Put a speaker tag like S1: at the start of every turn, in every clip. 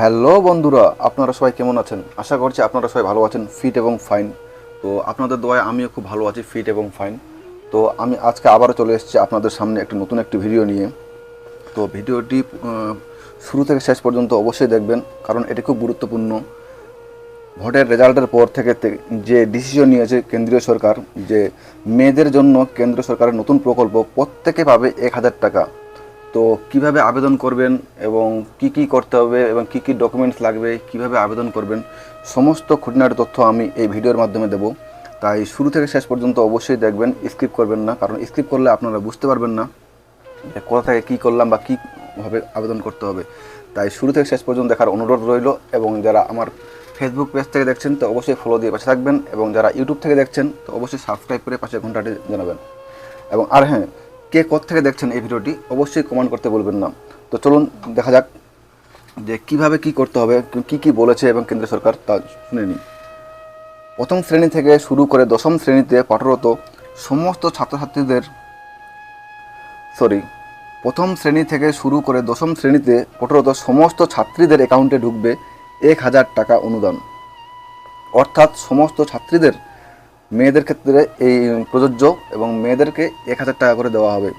S1: Hello বন্ধুরা, আপনারা সবাই কেমন আছেন? আশা করছি আপনারা সবাই ভালো আছেন ফিট এবং ফাইন তো আপনাদের দোয়ায় আমিও খুব ভালো আছি ফিট এবং ফাইন তো আমি আজকে আবারও চলে এসেছি আপনাদের সামনে একটি নতুন একটি ভিডিও নিয়ে। তো ভিডিওটি শুরু থেকে শেষ পর্যন্ত অবশ্যই দেখবেন, কারণ এটি খুব গুরুত্বপূর্ণ। ভোটের রেজাল্টের পর থেকে যে ডিসিশন নিয়েছে কেন্দ্রীয় সরকার, যে মেয়েদের জন্য কেন্দ্র সরকারের নতুন প্রকল্প প্রত্যেকে পাবে এক হাজার টাকা। তো কীভাবে আবেদন করবেন এবং কি কি করতে হবে এবং কি কি ডকুমেন্টস লাগবে, কীভাবে আবেদন করবেন, সমস্ত খুঁটিনাটি তথ্য আমি এই ভিডিওর মাধ্যমে দেব। তাই শুরু থেকে শেষ পর্যন্ত অবশ্যই দেখবেন স্কিপ করবেন না, কারণ স্কিপ করলে আপনারা বুঝতে পারবেন না যে কোথা থেকে কী করলাম বা কীভাবে আবেদন করতে হবে। তাই শুরু থেকে শেষ পর্যন্ত দেখার অনুরোধ রইল এবং যারা আমার ফেসবুক পেজ থেকে দেখছেন, তো অবশ্যই ফলো দিয়ে পাশে থাকবেন এবং যারা ইউটিউব থেকে দেখছেন, তো অবশ্যই সাবস্ক্রাইব করে পাশে ঘন্টাটি জানাবেন। এবং আর হ্যাঁ কে থেকে দেখছেন এই ভিডিওটি, অবশ্যই কমেন্ট করতে বলবেন না। তো চলুন, দেখা যাক যে কীভাবে কি করতে হবে, কি কি বলেছে এবং কেন্দ্র সরকার তা শুনে নিই। প্রথম শ্রেণি থেকে শুরু করে দশম শ্রেণীতে পাঠরত সমস্ত ছাত্রছাত্রীদের সরি প্রথম শ্রেণি থেকে শুরু করে দশম শ্রেণীতে পঠরত সমস্ত ছাত্রীদের অ্যাকাউন্টে ঢুকবে এক হাজার টাকা অনুদান। অর্থাৎ সমস্ত ছাত্রীদের মেয়েদের ক্ষেত্রে এই প্রযোজ্য এবং মেয়েদেরকে এক হাজার টাকা করে দেওয়া হবে।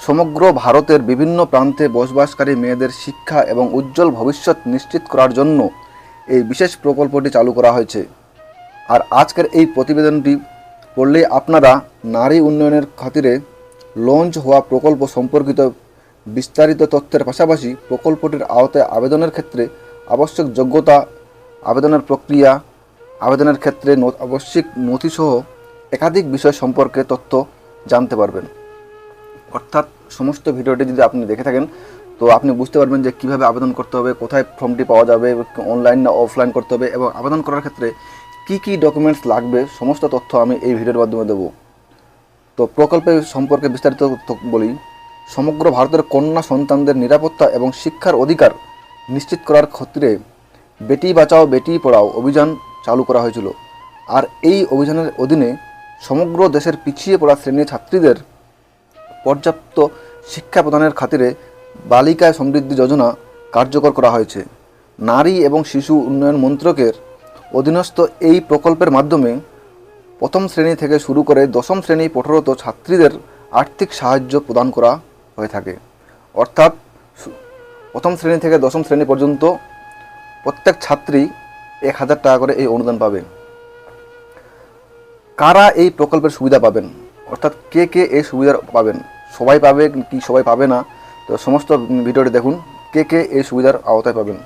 S1: সমগ্র ভারতের বিভিন্ন প্রান্তে বসবাসকারী মেয়েদের শিক্ষা এবং উজ্জ্বল ভবিষ্যৎ নিশ্চিত করার জন্য এই বিশেষ প্রকল্পটি চালু করা হয়েছে। আর আজকের এই প্রতিবেদনটি পড়লে আপনারা নারী উন্নয়নের খাতিরে লঞ্চ হওয়া প্রকল্প সম্পর্কিত বিস্তারিত তথ্যের পাশাপাশি প্রকল্পটির আওতায় আবেদনের ক্ষেত্রে আবশ্যক যোগ্যতা, আবেদনের প্রক্রিয়া আবেদনের ক্ষেত্রে আবশ্যিক নথিসহ একাধিক বিষয় সম্পর্কে তথ্য জানতে পারবেন। অর্থাৎ সমস্ত ভিডিওটি যদি আপনি দেখে থাকেন, তো আপনি বুঝতে পারবেন যে কীভাবে আবেদন করতে হবে, কোথায় ফর্মটি পাওয়া যাবে, অনলাইন না অফলাইন করতে হবে এবং আবেদন করার ক্ষেত্রে কি কি ডকুমেন্টস লাগবে, সমস্ত তথ্য আমি এই ভিডিওর মাধ্যমে দেবো। তো প্রকল্পের সম্পর্কে বিস্তারিত বলি, সমগ্র ভারতের কন্যা সন্তানদের নিরাপত্তা এবং শিক্ষার অধিকার নিশ্চিত করার ক্ষেত্রে বেটি বাঁচাও, বেটি পড়াও অভিযান চালু করা হয়েছিল। আর এই অভিযানের অধীনে সমগ্র দেশের পিছিয়ে পড়া শ্রেণির ছাত্রীদের পর্যাপ্ত শিক্ষা প্রদানের খাতিরে বালিকা সমৃদ্ধি যোজনা কার্যকর করা হয়েছে। নারী এবং শিশু উন্নয়ন মন্ত্রকের অধীনস্থ এই প্রকল্পের মাধ্যমে প্রথম শ্রেণি থেকে শুরু করে দশম শ্রেণি পঠরত ছাত্রীদের আর্থিক সাহায্য প্রদান করা হয়ে থাকে। অর্থাৎ প্রথম শ্রেণি থেকে দশম শ্রেণি পর্যন্ত প্রত্যেক ছাত্রী এক হাজার টাকা করে এই অনুদান পাবে কারা এই প্রকল্পের সুবিধা পাবেন? অর্থাৎ কে কে এই সুবিধা পাবেন? সবাই পাবে কি সবাই পাবে না? তো সমস্ত ভিডিওটি দেখুন, কে কে এই সুবিধার আওতায় পাবেন।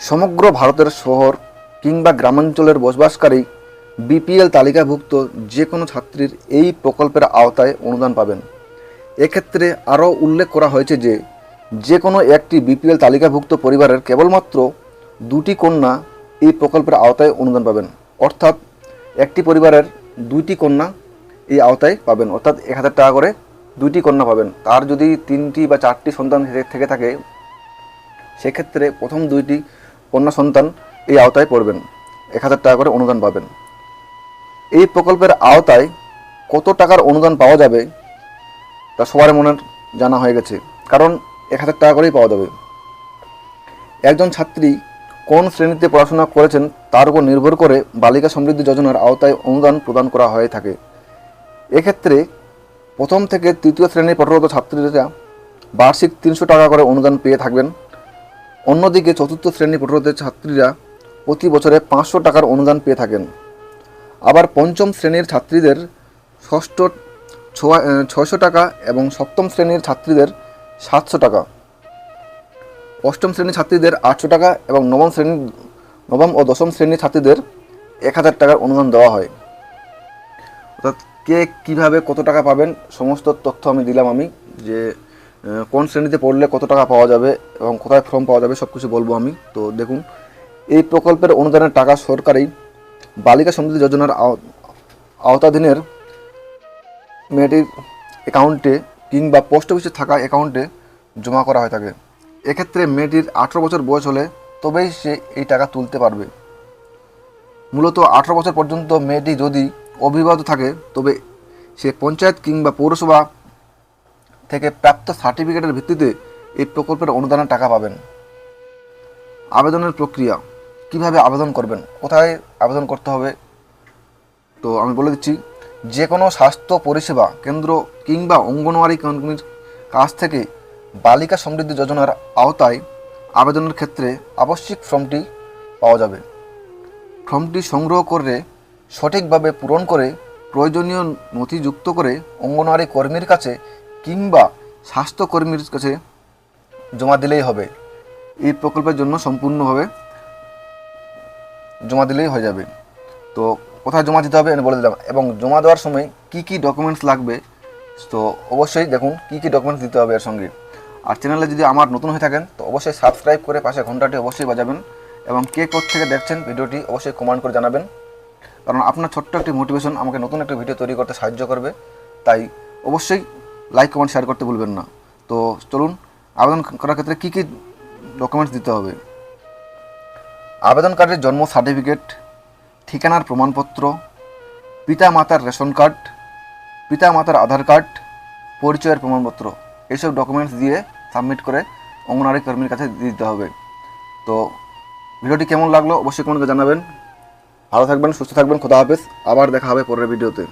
S1: সমগ্র ভারতের শহর কিংবা গ্রামাঞ্চলের বসবাসকারী বিপিএল তালিকাভুক্ত যে কোনো ছাত্রীর এই প্রকল্পের আওতায় অনুদান পাবেন। এক্ষেত্রে আরও উল্লেখ করা হয়েছে যে যে কোনো একটি বিপিএল তালিকাভুক্ত পরিবারের কেবলমাত্র দুটি কন্যা এই প্রকল্পের আওতায় অনুদান পাবেন। অর্থাৎ একটি পরিবারের দুইটি কন্যা এই আওতায় পাবেন। অর্থাৎ এক হাজার টাকা করে দুইটি কন্যা পাবেন। তার যদি তিনটি বা চারটি সন্তান থেকে- থেকে সেক্ষেত্রে প্রথম দুইটি কন্যা সন্তান এই আওতায় পড়বেন। এক হাজার টাকা করে অনুদান পাবেন। এই প্রকল্পের আওতায় কত টাকার অনুদান পাওয়া যাবে, তা সবার মনের জানা হয়ে গেছে। কারণ এক হাজার টাকা করেই পাওয়া যাবে। একজন ছাত্রী কোন শ্রেণীতে পড়াশোনা করেছেন তার উপর নির্ভর করে বালিকা সমৃদ্ধি যোজনার আওতায় অনুদান প্রদান করা হয়ে থাকে। এক্ষেত্রে প্রথম থেকে তৃতীয় শ্রেণির পঠরত ছাত্রীরা বার্ষিক তিনশো টাকা করে অনুদান পেয়ে থাকবেন। অন্যদিকে চতুর্থ শ্রেণি পঠরত ছাত্রীরা প্রতি বছরে পাঁচশো টাকার অনুদান পেয়ে থাকেন। আবার পঞ্চম শ্রেণির ছাত্রীদের ষষ্ঠ ছয়শো টাকা এবং সপ্তম শ্রেণির ছাত্রীদের সাতশো টাকা। অষ্টম শ্রেণির ছাত্রীদের আটশো টাকা এবং নবম শ্রেণি নবম ও দশম শ্রেণির ছাত্রীদের এক হাজার টাকার অনুদান দেওয়া হয়। অর্থাৎ কে কীভাবে কত টাকা পাবেন, সমস্ত তথ্য আমি দিলাম আমি, যে কোন শ্রেণীতে পড়লে কত টাকা পাওয়া যাবে এবং কোথায় ফর্ম পাওয়া যাবে সব কিছু বলব আমি। তো দেখুন, এই প্রকল্পের অনুদানের টাকা সরকারি বালিকা সমৃদ্ধি যোজনার আও- আওতাধীনের মেয়েটির অ্যাকাউন্টে কিংবা পোস্ট অফিসে থাকা অ্যাকাউন্টে জমা করা হয়ে থাকে এক্ষেত্রে মেয়েটির আঠেরো বছর বয়স হলে তবেই সে এই টাকা তুলতে পারবে। মূলত আঠেরো বছর পর্যন্ত মেয়েটি যদি অবিবাহিত থাকে, তবে সে পঞ্চায়েত কিংবা পৌরসভা থেকে প্রাপ্ত সার্টিফিকেটের ভিত্তিতে এই প্রকল্পের অনুদানের টাকা পাবেন। আবেদনের প্রক্রিয়া, কীভাবে আবেদন করবেন, কোথায় আবেদন করতে হবে? তো আমি বলে দিচ্ছি যে কোনো স্বাস্থ্য পরিষেবা কেন্দ্র কিংবা অঙ্গনওয়াড়ি কর্মীর কাছ থেকে বালিকা সমৃদ্ধি যোজনার আওতায় আবেদনের ক্ষেত্রে আবশ্যিক ফর্মটি পাওয়া যাবে। ফর্মটি সংগ্রহ করে সঠিকভাবে পূরণ করে প্রয়োজনীয় নথি যুক্ত করে অঙ্গনওয়াড়ি কর্মীর কাছে কিংবা স্বাস্থ্যকর্মীর কাছে জমা দিলেই হবে। এই প্রকল্পের জন্য সম্পূর্ণভাবে জমা দিলেই হয়ে যাবে। তো কোথায় জমা দিতে হবে আমি বলে দিলাম। এবং জমা দেওয়ার সময় কি কি ডকুমেন্টস লাগবে, তো অবশ্যই দেখুন কি কি ডকুমেন্টস দিতে হবে এর সঙ্গে। আর চ্যানেলে যদি আমার নতুন হয়ে থাকেন, তো অবশ্যই সাবস্ক্রাইব করে পাশে ঘন্টাটি অবশ্যই বাজাবেন এবং কে থেকে দেখছেন ভিডিওটি অবশ্যই কমেন্ট করে জানাবেন। কারণ আপনার ছোট্ট একটি মোটিভেশন আমাকে নতুন একটা ভিডিও তৈরি করতে সাহায্য করবে। তাই অবশ্যই লাইক কমেন্ট শেয়ার করতে ভুলবেন না। তো চলুন, আবেদন করার ক্ষেত্রে কী কী ডকুমেন্টস দিতে হবে? আবেদনকারীর জন্ম সার্টিফিকেট ঠিকানার প্রমাণপত্র পিতা মাতার রেশন কার্ড পিতা মাতার আধার কার্ড, পরিচয়ের প্রমাণপত্র। এইসব ডকুমেন্টস দিয়ে সাবমিট করে অঙ্গনওয়াড়ি কর্মীর কাছে দিতে হবে। তো ভিডিওটি কেমন লাগল অবশ্যই কমেন্টে জানাবেন। ভালো থাকবেন, সুস্থ থাকবেন, খোদা হাফেজ। আবার দেখা হবে পরের ভিডিওতে।